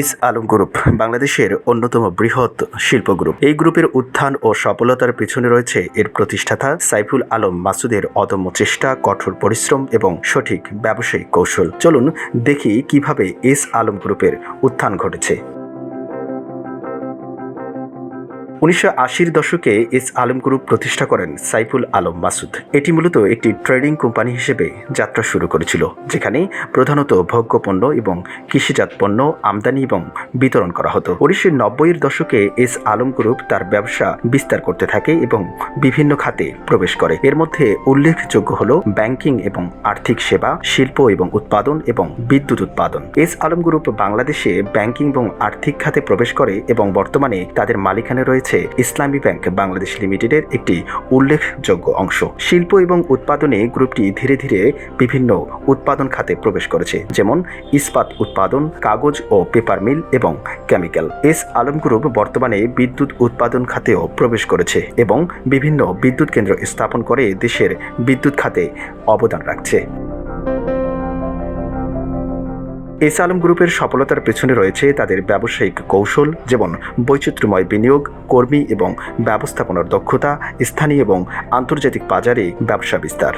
S Alam group, বাংলাদেশের অন্যতম বৃহৎ শিল্প গ্রুপ। এই গ্রুপের উত্থান ও সফলতার পেছনে রয়েছে এর প্রতিষ্ঠাতা সাইফুল আলম মাসুদের অদম্য চেষ্টা, কঠোর পরিশ্রম এবং সঠিক ব্যবসায়িক কৌশল। চলুন দেখি কীভাবে এস আলম গ্রুপের উত্থান ঘটেছে। উনিশশো আশির দশকে এস আলম গ্রুপ প্রতিষ্ঠা করেন সাইফুল আলম মাসুদ। এটি মূলত একটি ট্রেডিং কোম্পানি হিসেবে যাত্রা শুরু করেছিল, যেখানে প্রধানত ভোগ্যপণ্য এবং কৃষিজাত পণ্য আমদানি এবং বিতরণ করা হতো। উনিশশো নব্বইয়ের দশকে এস আলম গ্রুপ তার ব্যবসা বিস্তার করতে থাকে এবং বিভিন্ন খাতে প্রবেশ করে। এর মধ্যে উল্লেখযোগ্য হল ব্যাংকিং এবং আর্থিক সেবা, শিল্প এবং উৎপাদন এবং বিদ্যুৎ উৎপাদন। এস আলম গ্রুপ বাংলাদেশে ব্যাংকিং এবং আর্থিক খাতে প্রবেশ করে এবং বর্তমানে তাদের মালিকানে রয়েছে ইসলামী ব্যাংক বাংলাদেশ লিমিটেডের একটি উল্লেখযোগ্য অংশ। শিল্প এবং উৎপাদনে গ্রুপটি ধীরে ধীরে বিভিন্ন উৎপাদন খাতে প্রবেশ করেছে, যেমন ইস্পাত উৎপাদন, কাগজ ও পেপার মিল এবং কেমিক্যাল। এস আলম গ্রুপ বর্তমানে বিদ্যুৎ উৎপাদন খাতেও প্রবেশ করেছে এবং বিভিন্ন বিদ্যুৎ কেন্দ্র স্থাপন করে দেশের বিদ্যুৎ খাতে অবদান রাখছে। এস আলম গ্রুপের সফলতার পেছনে রয়েছে তাদের ব্যবসায়িক কৌশল, যেমন বৈচিত্র্যময় বিনিয়োগ, কর্মী এবং ব্যবস্থাপনার দক্ষতা, স্থানীয় এবং আন্তর্জাতিক বাজারে ব্যবসা বিস্তার।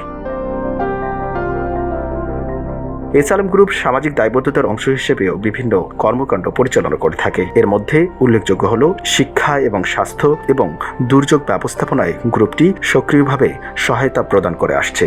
এস আলম গ্রুপ সামাজিক দায়বদ্ধতার অংশ হিসেবেও বিভিন্ন কর্মকাণ্ড পরিচালনা করে থাকে। এর মধ্যে উল্লেখযোগ্য হল শিক্ষা এবং স্বাস্থ্য এবং দুর্যোগ ব্যবস্থাপনায় গ্রুপটি সক্রিয়ভাবে সহায়তা প্রদান করে আসছে।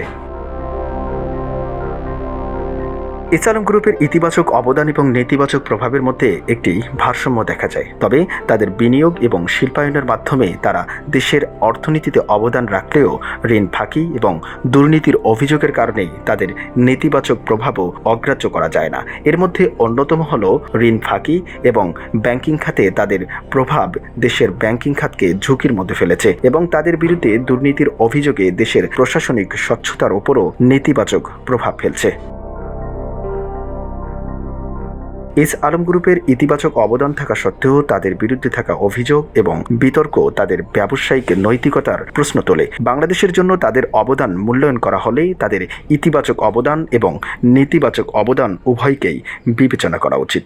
ইসালম গ্রুপের ইতিবাচক অবদান এবং নেতিবাচক প্রভাবের মধ্যে একটি ভারসাম্য দেখা যায়। তবে তাদের বিনিয়োগ এবং শিল্পায়নের মাধ্যমে তারা দেশের অর্থনীতিতে অবদান রাখলেও ঋণ ফাঁকি এবং দুর্নীতির অভিযোগের কারণেই তাদের নেতিবাচক প্রভাবও অগ্রাহ্য করা যায় না। এর মধ্যে অন্যতম হল ঋণ ফাঁকি এবং ব্যাংকিং খাতে তাদের প্রভাব দেশের ব্যাংকিং খাতকে ঝুঁকির মধ্যে ফেলেছে এবং তাদের বিরুদ্ধে দুর্নীতির অভিযোগে দেশের প্রশাসনিক স্বচ্ছতার ওপরও নেতিবাচক প্রভাব ফেলছে। এস আলম গ্রুপের ইতিবাচক অবদান থাকা সত্ত্বেও তাদের বিরুদ্ধে থাকা অভিযোগ এবং বিতর্ক তাদের ব্যবসায়িক নৈতিকতার প্রশ্ন তোলে। বাংলাদেশের জন্য তাদের অবদান মূল্যায়ন করা হলে তাদের ইতিবাচক অবদান এবং নেতিবাচক অবদান উভয়কেই বিবেচনা করা উচিত।